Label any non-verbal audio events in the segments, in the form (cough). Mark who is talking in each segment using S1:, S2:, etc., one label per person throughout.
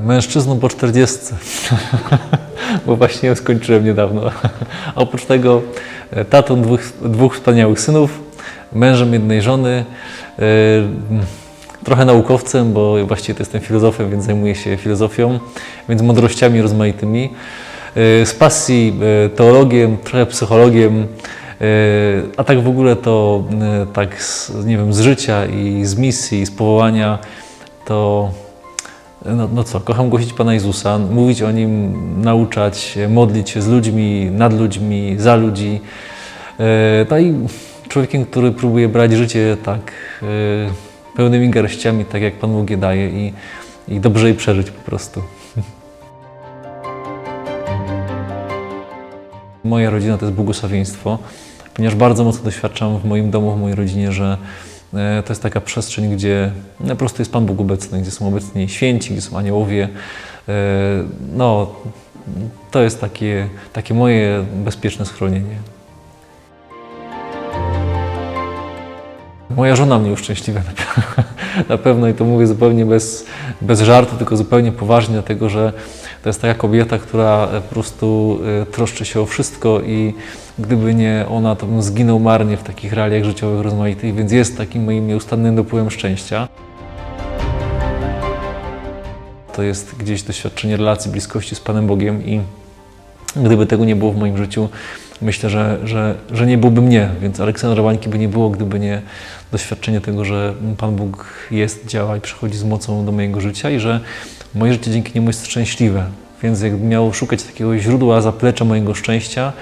S1: Mężczyzną po 40, (laughs) bo właśnie ją skończyłem niedawno. (laughs) Oprócz tego e, tatą dwóch, dwóch wspaniałych synów, mężem jednej żony, e, trochę naukowcem, bo właściwie to jestem filozofem, więc zajmuję się filozofią, więc mądrościami rozmaitymi. E, Z pasji teologiem, trochę psychologiem, a tak w ogóle to tak z, nie wiem, z życia i z misji, z powołania, to no, no co, kocham głosić Pana Jezusa, mówić o Nim, nauczać, modlić się z ludźmi, nad ludźmi, za ludzi. E, No i człowiekiem, który próbuje brać życie tak e, pełnymi garściami, tak jak Pan Bóg je daje i, i dobrze je przeżyć po prostu. (laughs) Moja rodzina to jest błogosławieństwo, ponieważ bardzo mocno doświadczam w moim domu, w mojej rodzinie, że to jest taka przestrzeń, gdzie no, po prostu jest Pan Bóg obecny, gdzie są obecni święci, gdzie są aniołowie. E, No, to jest takie, takie moje bezpieczne schronienie. Moja żona mnie uszczęśliwia na pe- (laughs) na pewno i to mówię zupełnie bez, bez żartu, tylko zupełnie poważnie, dlatego że to jest taka kobieta, która e, po prostu e, troszczy się o wszystko i gdyby nie ona, to bym zginął marnie w takich realiach życiowych rozmaitych, więc jest takim moim nieustannym dopływem szczęścia. To jest gdzieś doświadczenie relacji, bliskości z Panem Bogiem i gdyby tego nie było w moim życiu, myślę, że, że, że nie byłoby mnie, więc Aleksandra Wańki by nie było, gdyby nie doświadczenie tego, że Pan Bóg jest, działa i przychodzi z mocą do mojego życia i że moje życie dzięki niemu jest szczęśliwe. Więc jakbym miał szukać takiego źródła, zaplecza mojego szczęścia,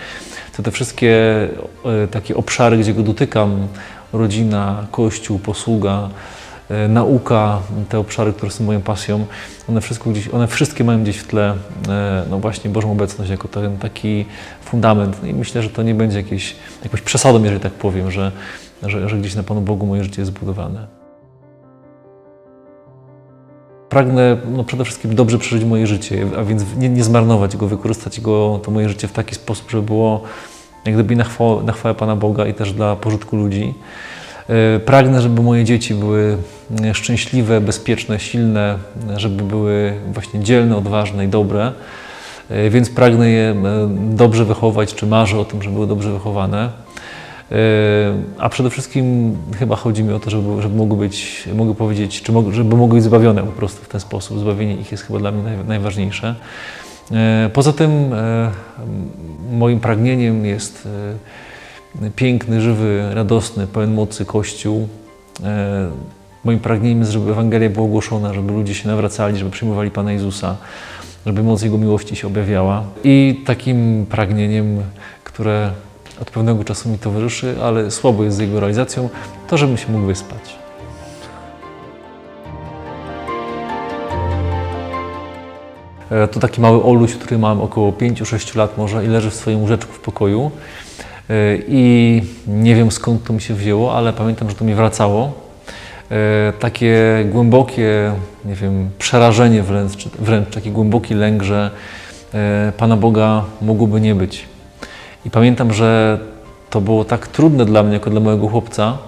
S1: to te wszystkie e, takie obszary, gdzie go dotykam, rodzina, kościół, posługa, nauka, te obszary, które są moją pasją, one, wszystko gdzieś, one wszystkie mają gdzieś w tle e, no właśnie Bożą obecność jako ten taki fundament. No I myślę, że to nie będzie jakieś, jakąś przesadą, jeżeli tak powiem, że, że, że gdzieś na Panu Bogu moje życie jest zbudowane. Pragnę no, przede wszystkim dobrze przeżyć moje życie, a więc nie, nie zmarnować go, wykorzystać go, to moje życie w taki sposób, żeby było jak gdyby na chwałę, na chwałę Pana Boga i też dla pożytku ludzi. E, Pragnę, żeby moje dzieci były e, szczęśliwe, bezpieczne, silne, żeby były właśnie dzielne, odważne i dobre. E, Więc pragnę je e, dobrze wychować, czy marzę o tym, żeby były dobrze wychowane. E, A przede wszystkim chyba chodzi mi o to, żeby, żeby mogły być, mogę powiedzieć, czy mog, żeby mogły być zbawione po prostu w ten sposób. Zbawienie ich jest chyba dla mnie naj, najważniejsze. Poza tym moim pragnieniem jest piękny, żywy, radosny, pełen mocy Kościół. Moim pragnieniem jest, żeby Ewangelia była ogłoszona, żeby ludzie się nawracali, żeby przyjmowali Pana Jezusa, żeby moc Jego miłości się objawiała. I takim pragnieniem, które od pewnego czasu mi towarzyszy, ale słabo jest z jego realizacją, to żebym się mógł wyspać. E, To taki mały Oluś, który mam około 5-6 lat może i leży w swoim łóżeczku w pokoju. E, I nie wiem skąd to mi się wzięło, ale pamiętam, że to mi wracało. E, Takie głębokie, nie wiem, przerażenie wręcz, wręcz taki głęboki lęk, że e, Pana Boga mogłoby nie być. I pamiętam, że to było tak trudne dla mnie, jako dla małego chłopca,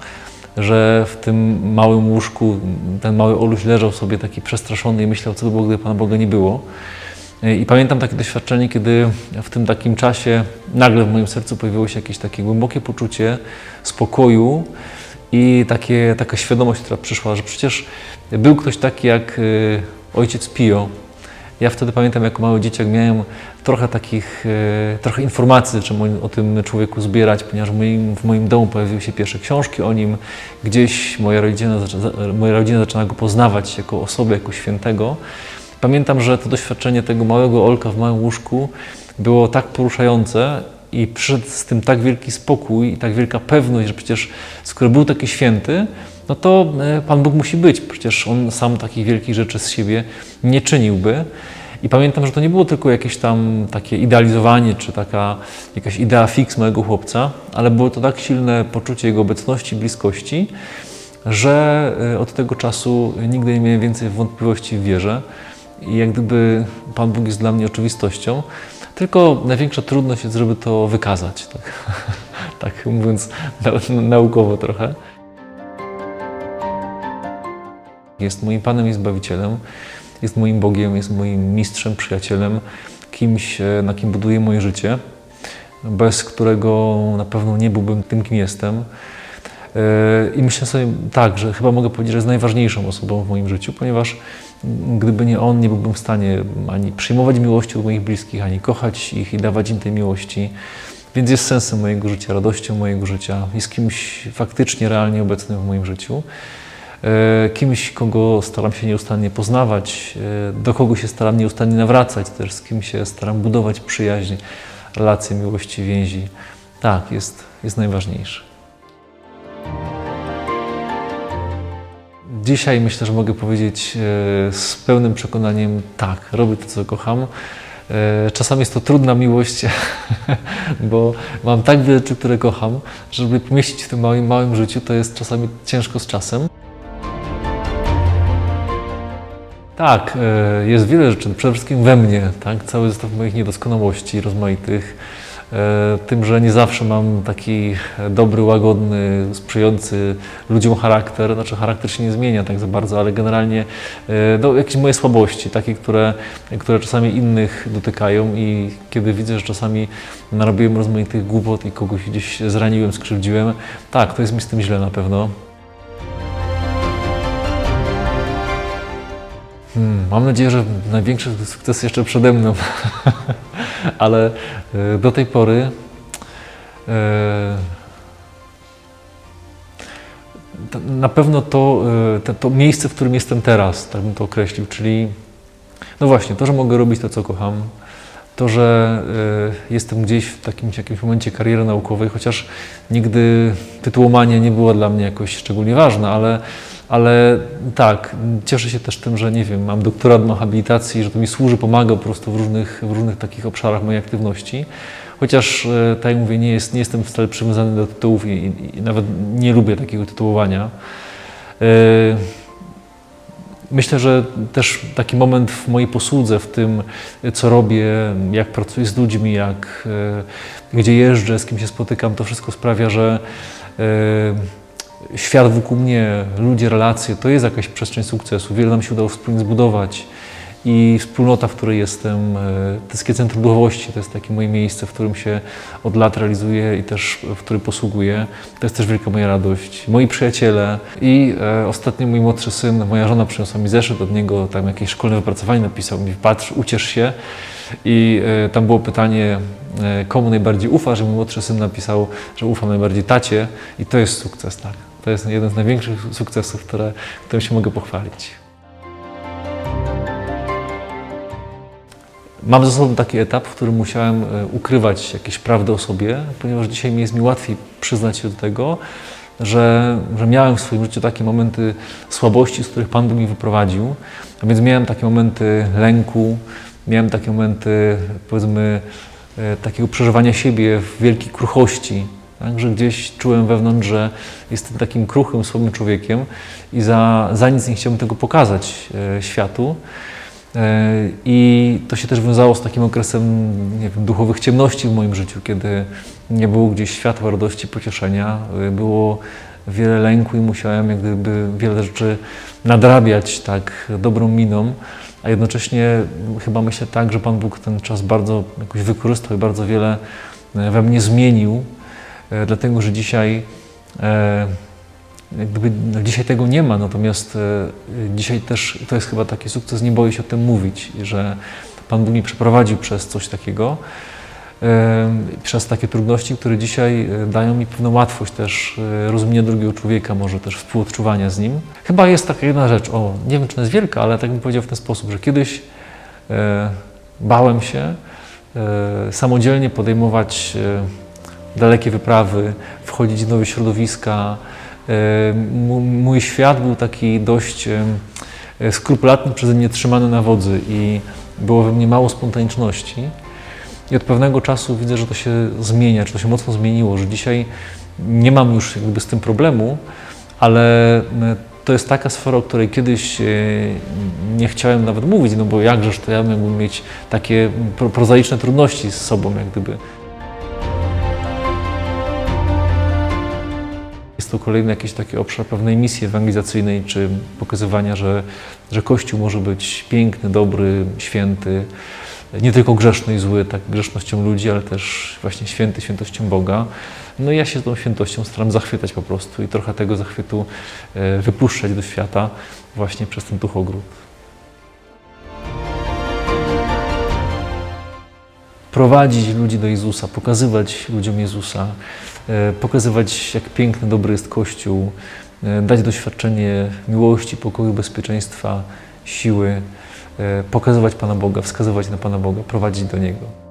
S1: że w tym małym łóżku ten mały Oluś leżał sobie taki przestraszony i myślał, co by było, gdyby Pana Boga nie było. I pamiętam takie doświadczenie, kiedy w tym takim czasie nagle w moim sercu pojawiło się jakieś takie głębokie poczucie spokoju i takie, taka świadomość, która przyszła, że przecież był ktoś taki jak y, ojciec Pio. Ja wtedy pamiętam, jako mały dzieciak miałem trochę takich, y, trochę informacji zacząłem o, tym człowieku zbierać, ponieważ w moim, w moim domu pojawiły się pierwsze książki o nim. Gdzieś moja rodzina, moja rodzina zaczęła go poznawać jako osobę, jako świętego. Pamiętam, że to doświadczenie tego małego Olka w małym łóżku było tak poruszające i przyszedł z tym tak wielki spokój i tak wielka pewność, że przecież skoro był taki święty, no to e, Pan Bóg musi być. Przecież On sam takich wielkich rzeczy z siebie nie czyniłby. I pamiętam, że to nie było tylko jakieś tam takie idealizowanie, czy taka jakaś idea fix małego chłopca, ale było to tak silne poczucie Jego obecności, bliskości, że e, od tego czasu nigdy nie miałem więcej wątpliwości w wierze. I jak gdyby Pan Bóg jest dla mnie oczywistością, tylko największa trudność jest, żeby to wykazać, tak, (laughs) tak mówiąc na, naukowo trochę. Jest moim Panem i Zbawicielem jest moim Bogiem, jest moim mistrzem, przyjacielem, kimś, e, na kim buduję moje życie, bez którego na pewno nie byłbym tym, kim jestem. E, I myślę sobie tak, że chyba mogę powiedzieć, że jest najważniejszą osobą w moim życiu, ponieważ gdyby nie on, nie byłbym w stanie ani przyjmować miłości od moich bliskich, ani kochać ich i dawać im tej miłości. Więc jest sensem mojego życia, radością mojego życia, jest kimś faktycznie realnie obecnym w moim życiu. E, Kimś, kogo staram się nieustannie poznawać, e, do kogo się staram nieustannie nawracać, też z kim się staram budować przyjaźń, relacje, miłości, więzi. Tak, jest, jest najważniejszy. Dzisiaj myślę, że mogę powiedzieć e, z pełnym przekonaniem tak, robię to, co kocham. E, Czasami jest to trudna miłość, (laughs) bo mam tak wiele rzeczy, które kocham, że żeby pomieścić w tym małym, małym życiu, to jest czasami ciężko z czasem. Tak, e, jest wiele rzeczy, przede wszystkim we mnie, tak? cały zestaw moich niedoskonałości rozmaitych, tym, że nie zawsze mam taki dobry, łagodny, sprzyjający ludziom charakter, znaczy charakter się nie zmienia tak za bardzo, ale generalnie e, no, jakieś moje słabości, takie, które, które czasami innych dotykają i kiedy widzę, że czasami narobiłem rozmaitych głupot i kogoś gdzieś zraniłem, skrzywdziłem, tak, to jest mi z tym źle na pewno. Hmm, mam nadzieję, że największy sukces jeszcze przede mną, (laughs) ale e, do tej pory e, na pewno to, e, to, miejsce, w którym jestem teraz, tak bym to określił, czyli no właśnie, to, że mogę robić to, co kocham, to, że jestem gdzieś w takim jakimś momencie kariery naukowej, chociaż nigdy tytułomania nie była dla mnie jakoś szczególnie ważna, ale, ale tak, cieszę się też tym, że nie wiem, mam doktorat, mam habilitacji, że to mi służy, pomaga po prostu w różnych, w różnych takich obszarach mojej aktywności. Chociaż, e, tak jak mówię, nie, jest, nie jestem wcale przywiązany do tytułów i, i, i nawet nie lubię takiego tytułowania. E, Myślę, że też taki moment w mojej posłudze, w tym, co robię, jak pracuję z ludźmi, jak, e, gdzie jeżdżę, z kim się spotykam, to wszystko sprawia, że świat wokół mnie, ludzie, relacje, to jest jakaś przestrzeń sukcesu. Wiele nam się udało wspólnie zbudować i wspólnota, w której jestem, e, Tyskie Centrum Duchowości to jest takie moje miejsce, w którym się od lat realizuję i też w którym posługuję. To jest też wielka moja radość. Moi przyjaciele i e, ostatnio mój młodszy syn, moja żona przyniosła mi zeszyt od niego, tam jakieś szkolne wypracowanie napisał mi, patrz, uciesz się. I e, tam było pytanie, e, komu najbardziej ufa, że mój młodszy syn napisał, że ufam najbardziej tacie i to jest sukces, tak. To jest jeden z największych sukcesów, które, którym się mogę pochwalić. Mam za sobą taki etap, w którym musiałem e, ukrywać jakieś prawdy o sobie, ponieważ dzisiaj mi jest mi łatwiej przyznać się do tego, że, że miałem w swoim życiu takie momenty słabości, z których Pan Bóg mi wyprowadził. A więc miałem takie momenty lęku, miałem takie momenty, powiedzmy, e, takiego przeżywania siebie w wielkiej kruchości. Tak, że gdzieś czułem wewnątrz, że jestem takim kruchym, słabym człowiekiem i za, za nic nie chciałbym tego pokazać e, światu. E, I to się też wiązało z takim okresem nie wiem, duchowych ciemności w moim życiu, kiedy nie było gdzieś światła, radości, pocieszenia. E, Było wiele lęku i musiałem jak gdyby wiele rzeczy nadrabiać tak dobrą miną, a jednocześnie chyba myślę tak, że Pan Bóg ten czas bardzo jakoś wykorzystał i bardzo wiele e, we mnie zmienił, dlatego że dzisiaj e, jak gdyby, no dzisiaj tego nie ma, natomiast e, dzisiaj też to jest chyba taki sukces, nie boję się o tym mówić, że Pan Bóg mnie przeprowadził przez coś takiego, e, przez takie trudności, które dzisiaj e, dają mi pewną łatwość też e, rozumienia drugiego człowieka, może też współodczuwania z nim. Chyba jest taka jedna rzecz, o, nie wiem czy ona jest wielka, ale tak bym powiedział w ten sposób, że kiedyś e, bałem się e, samodzielnie podejmować e, dalekie wyprawy, wchodzić w nowe środowiska, Mój świat był taki dość skrupulatny, przeze mnie trzymany na wodzy i było we mnie mało spontaniczności. I od pewnego czasu widzę, że to się zmienia, czy to się mocno zmieniło, że dzisiaj nie mam już jakby z tym problemu, ale to jest taka sfera, o której kiedyś e, nie chciałem nawet mówić, no bo jakżeż to ja mógłbym mieć takie pro- prozaiczne trudności z sobą, jak gdyby. To kolejny jakiś taki obszar pewnej misji ewangelizacyjnej, czy pokazywania, że, że Kościół może być piękny, dobry, święty, nie tylko grzeszny i zły, tak grzesznością ludzi, ale też właśnie święty, świętością Boga. No i ja się tą świętością staram zachwytać po prostu i trochę tego zachwytu e, wypuszczać do świata właśnie przez ten duchogród. prowadzić ludzi do Jezusa, pokazywać ludziom Jezusa, pokazywać, jak piękny, dobry jest Kościół, e, dać doświadczenie miłości, pokoju, bezpieczeństwa, siły, e, pokazywać Pana Boga, wskazywać na Pana Boga, prowadzić do Niego.